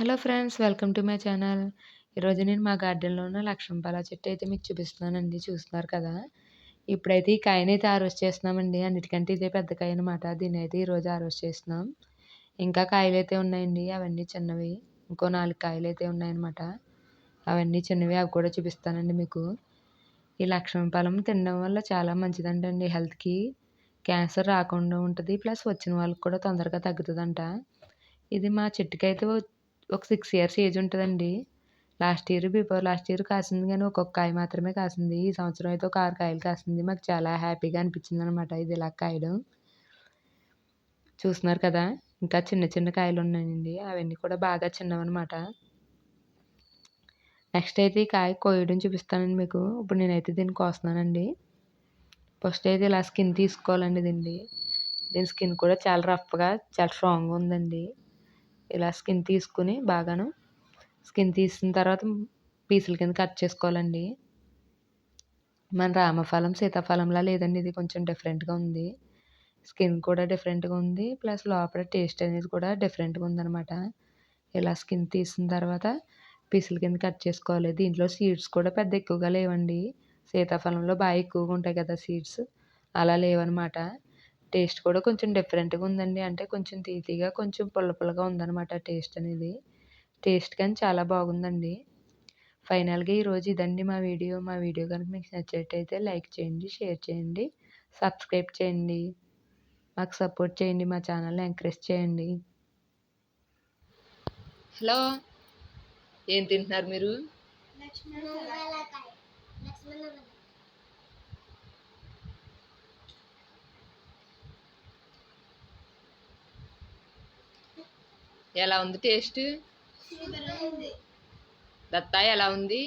Hello friends welcome to my channel. ఈరోజు నేను మా గార్డెన్లో ఉన్న లక్ష్మీపాల చెట్టు అయితే మీకు చూపిస్తున్నానండి. చూస్తున్నారు కదా? ఇప్పుడైతే ఈ కాయని అయితే హార్వెస్ట్ చేస్తున్నామండి. అన్నిటికంటే ఇదే పెద్ద కాయ అనమాట దీన్ని అయితే ఈరోజు హార్వెస్ట్ చేస్తున్నాం. ఇంకా కాయలు అయితే ఉన్నాయండి. అవన్నీ చిన్నవి. ఇంకో నాలుగు కాయలు అయితే ఉన్నాయన్నమాట. అవన్నీ చిన్నవి అవి కూడా చూపిస్తానండి మీకు. ఈ లక్ష్మీపాలం తినడం వల్ల చాలా మంచిదంటండి. హెల్త్కి క్యాన్సర్ రాకుండా ఉంటుంది. ప్లస్ వచ్చిన వాళ్ళకి కూడా తొందరగా తగ్గుతుందంట. ఇది మా చెట్టుకి అయితే ఒక సిక్స్ ఇయర్స్ ఏజ్ ఉంటుందండి. Last year before last year కాసింది కానీ ఒక్కొక్క కాయ మాత్రమే కాసింది. ఈ సంవత్సరం అయితే ఒక ఆరు కాయలు కాసింది. మాకు చాలా హ్యాపీగా అనిపించింది అనమాట ఇది ఇలా కాయడం. చూస్తున్నారు కదా? ఇంకా చిన్న చిన్న కాయలు ఉన్నాయండి. అవన్నీ కూడా బాగా చిన్నవన్నమాట నెక్స్ట్ అయితే ఈ కాయ కోయడం చూపిస్తానండి మీకు. ఇప్పుడు నేనైతే దీన్ని కోస్తున్నానండి. ఫస్ట్ అయితే ఇలా స్కిన్ తీసుకోవాలండి దీన్ని. దీని స్కిన్ కూడా చాలా రఫ్గా చాలా స్ట్రాంగ్గా ఉందండి. ఇలా స్కిన్ తీసుకుని బాగాను. స్కిన్ తీసిన తర్వాత పీసుల కింద కట్ చేసుకోవాలండి. మన రామఫలం సీతాఫలంలా లేదండి ఇది కొంచెం డిఫరెంట్గా ఉంది. స్కిన్ కూడా డిఫరెంట్గా ఉంది ప్లస్ లోపల టేస్ట్ అనేది కూడా డిఫరెంట్గా ఉందన్నమాట. ఇలా స్కిన్ తీసిన తర్వాత పీసుల కింద కట్ చేసుకోవాలి. దీంట్లో సీడ్స్ కూడా పెద్ద ఎక్కువగా లేవండి. సీతాఫలంలో బాగా ఎక్కువగా ఉంటాయి కదా సీడ్స్ అలా లేవన్నమాట. టేస్ట్ కూడా కొంచెం డిఫరెంట్గా ఉందండి. అంటే కొంచెం తీతిగా కొంచెం పుల్ల పుల్లగా ఉందన్నమాట టేస్ట్ అనేది. టేస్ట్ కానీ చాలా బాగుందండి. ఫైనల్గా ఈరోజు ఇదండి మా వీడియో. మా వీడియో కనుక మీకు నచ్చేటైతే లైక్ చేయండి షేర్ చేయండి సబ్స్క్రైబ్ చేయండి. మాకు సపోర్ట్ చేయండి మా ఛానల్ని ఎంకరేజ్ చేయండి. హలో ఏం తింటున్నారు మీరు? ఎలా ఉంది టేస్ట్? దత్తా ఎలా ఉంది.